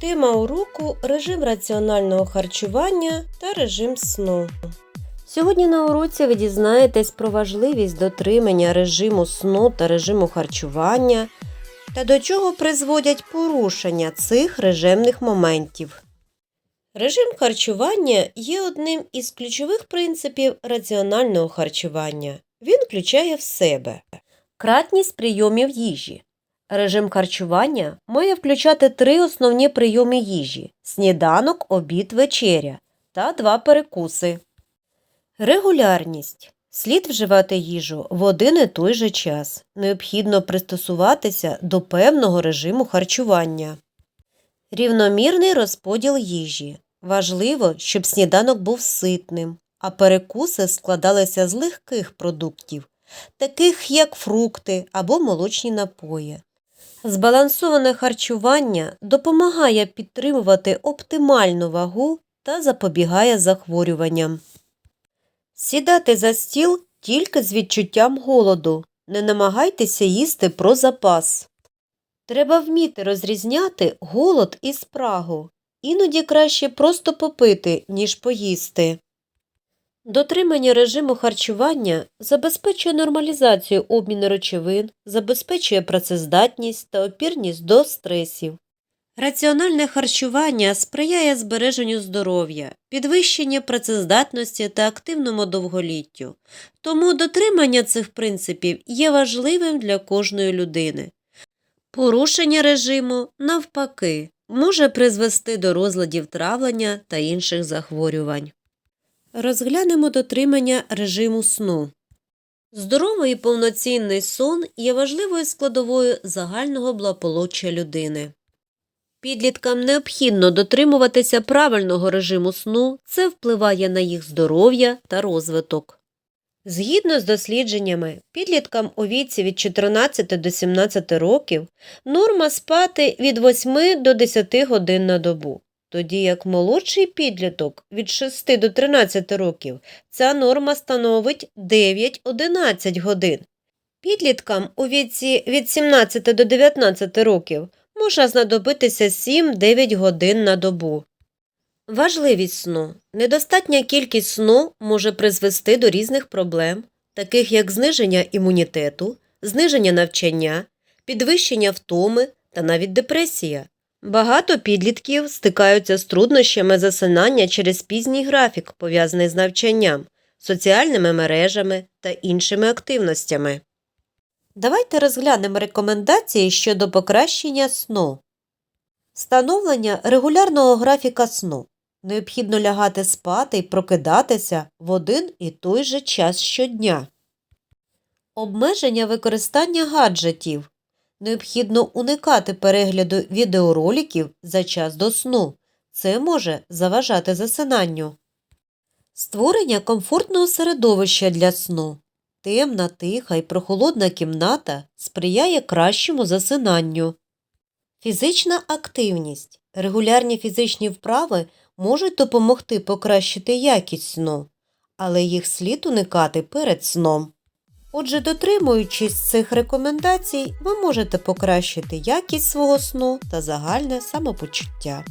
Тема уроку режим раціонального харчування та режим сну. Сьогодні на уроці ви дізнаєтесь про важливість дотримання режиму сну та режиму харчування та до чого призводять порушення цих режимних моментів. Режим харчування є одним із ключових принципів раціонального харчування. Він включає в себе кратність прийомів їжі. Режим харчування має включати три основні прийоми їжі: сніданок, обід, вечеря та два перекуси. Регулярність. Слід вживати їжу в один і той же час. Необхідно пристосуватися до певного режиму харчування. Рівномірний розподіл їжі. Важливо, щоб сніданок був ситним, а перекуси складалися з легких продуктів, таких як фрукти або молочні напої. Збалансоване харчування допомагає підтримувати оптимальну вагу та запобігає захворюванням. Сідати за стіл тільки з відчуттям голоду. Не намагайтеся їсти про запас. Треба вміти розрізняти голод і спрагу. Іноді краще просто попити, ніж поїсти. Дотримання режиму харчування забезпечує нормалізацію обміну речовин, забезпечує працездатність та опірність до стресів. Раціональне харчування сприяє збереженню здоров'я, підвищенню працездатності та активному довголіттю. Тому дотримання цих принципів є важливим для кожної людини. Порушення режиму, навпаки, може призвести до розладів травлення та інших захворювань. Розглянемо дотримання режиму сну. Здоровий і повноцінний сон є важливою складовою загального благополуччя людини. Підліткам необхідно дотримуватися правильного режиму сну, це впливає на їх здоров'я та розвиток. Згідно з дослідженнями, підліткам у віці від 14 до 17 років норма спати від 8 до 10 годин на добу, тоді як молодший підліток від 6 до 13 років ця норма становить 9-11 годин. Підліткам у віці від 17 до 19 років може знадобитися 7-9 годин на добу. Важливість сну. Недостатня кількість сну може призвести до різних проблем, таких як зниження імунітету, зниження навчання, підвищення втоми та навіть депресія. Багато підлітків стикаються з труднощами засинання через пізній графік, пов'язаний з навчанням, соціальними мережами та іншими активностями. Давайте розглянемо рекомендації щодо покращення сну. Встановлення регулярного графіка сну. Необхідно лягати спати і прокидатися в один і той же час щодня. Обмеження використання гаджетів. Необхідно уникати перегляду відеороликів за час до сну. Це може заважати засинанню. Створення комфортного середовища для сну. Темна, тиха і прохолодна кімната сприяє кращому засинанню. Фізична активність. Регулярні фізичні вправи можуть допомогти покращити якість сну, але їх слід уникати перед сном. Отже, дотримуючись цих рекомендацій, ви можете покращити якість свого сну та загальне самопочуття.